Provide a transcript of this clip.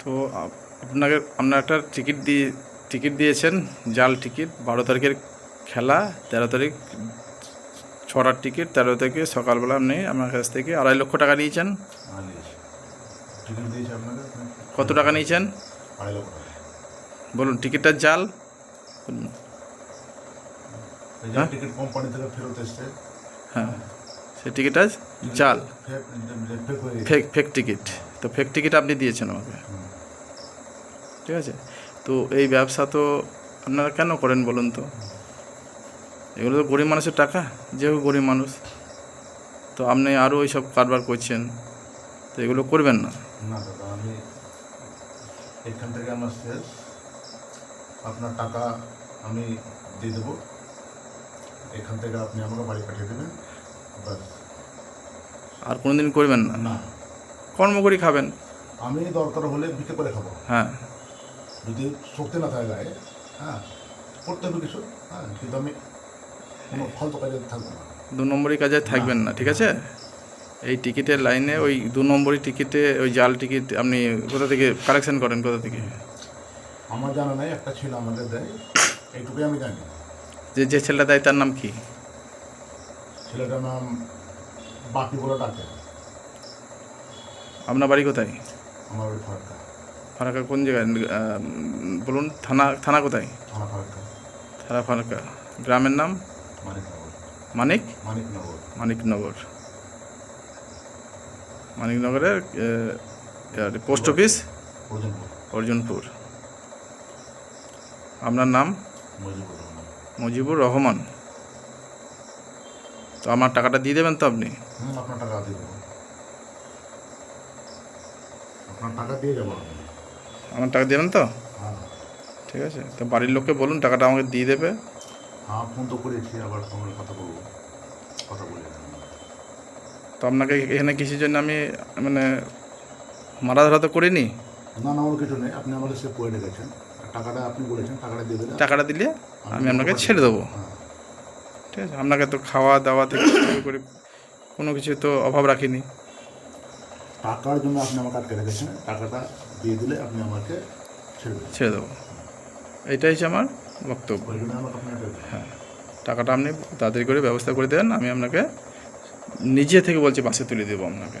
তো আপনাকে আপনার একটা টিকিট দিয়ে টিকিট দিয়েছেন জাল টিকিট বারো তারিখের খেলা তেরো তারিখ ছটার টিকিট তেরো থেকে সকালবেলা আপনি আমার কাছ থেকে আড়াই লক্ষ টাকা নিয়েছেন। টিকিট কত টাকা নিয়েছেন? বলুন টিকিটটার জাল। হ্যাঁ? টিকিট কোম্পানি থেকে ফেরত এসছে হ্যাঁ সেই টিকিটটা জাল ফেক ফেক টিকিট। তো ফেক টিকিট আপনি দিয়েছেন আমাকে। ঠিক আছে? তো এই ব্যবসা তো আপনারা কেন করেন বলুন তো? এগুলো তো গরিব মানুষের টাকা যেহেতু গরিব মানুষ। তো আপনি আরও ওই সব কারবার করছেন তো এগুলো করবেন না? না দাদা আমি এখান থেকে আমার শেষ। আপনার টাকা আমি দিয়ে দেবো। এখান থেকে আপনি আমাকে বাড়ি পাঠিয়ে দেবেন। ব্যাস। আর কোনো দিন করবেন না? না। কর্ম করি খাবেন। আমি দরকার হলে বিক্রি করে খাব। হ্যাঁ। যদি শক্তি না থাকে গায়ে হ্যাঁ করতে হবে কিছু হ্যাঁ কিন্তু আমি কোনো ফালতু কাজে থাকব না। দু নম্বরই কাজে থাকবেন না ঠিক আছে? এই টিকিটের লাইনে ওই দু নম্বরই টিকিটে ওই জাল টিকিট আপনি কোথা থেকে কালেকশন করেন কোথা থেকে? আমার জানা নাই একটা ছেলে আমাদের দেয় এইটুকুই আমি জানি। যে যে ছেলেটা দেয় তার নাম কি? ছেলেটার নাম বাপি বলে ডাকে। আপনার বাড়ি কোথায়? আমার ওই ফারাক্কা। ফারাক্কা কোন জায়গায়? বলুন থানা থানা কোথায়? থানা ফারাক্কা। গ্রামের নাম? মানিক? মানিকনগর। মানিকনগর। মানিকনগরের পোস্ট অফিস? অর্জুনপুর। আপনার নাম? মুজিবুর রহমান। তো আমার টাকাটা দিয়ে দেবেন তো আপনি? আপনার টাকা দিয়ে দেবো। আপনার টাকা দিয়ে যাব আমি। আমার টাকা দেবেন তো? হ্যাঁ। ঠিক আছে তো বাড়ির লোককে বলুন টাকাটা আমাকে দিয়ে দেবে। হ্যাঁ ফোন তো করেছি আবার ফোনে কথা বলব। কথা বলে তো আপনাকে এখানে কিসের জন্য আমি মানে মারা ধরা তো করিনি? না না ওর কিছু নেই। আপনি আমাকে সে করে রেখেছেন টাকাটা আপনি বলেছেন টাকাটা দিয়ে দিলে টাকাটা দিলে আমি আপনাকে ছেড়ে দেবো। হ্যাঁ। ঠিক আছে আপনাকে তো খাওয়া দাওয়া থেকে শুরু করে কোনো কিছু তো অভাব রাখিনি। টাকার জন্য আপনি আমাকে আটকে রেখেছেন টাকাটা দিয়ে দিলে আপনি আমাকে ছেড়ে দেবেন। ছেড়ে দেবো। এটাই হচ্ছে আমার বক্তব্য। হ্যাঁ টাকাটা আপনি তাড়াতাড়ি করে ব্যবস্থা করে দেন আমি আপনাকে নিজে থেকে বলছি বাসে তুলে দেবো আপনাকে।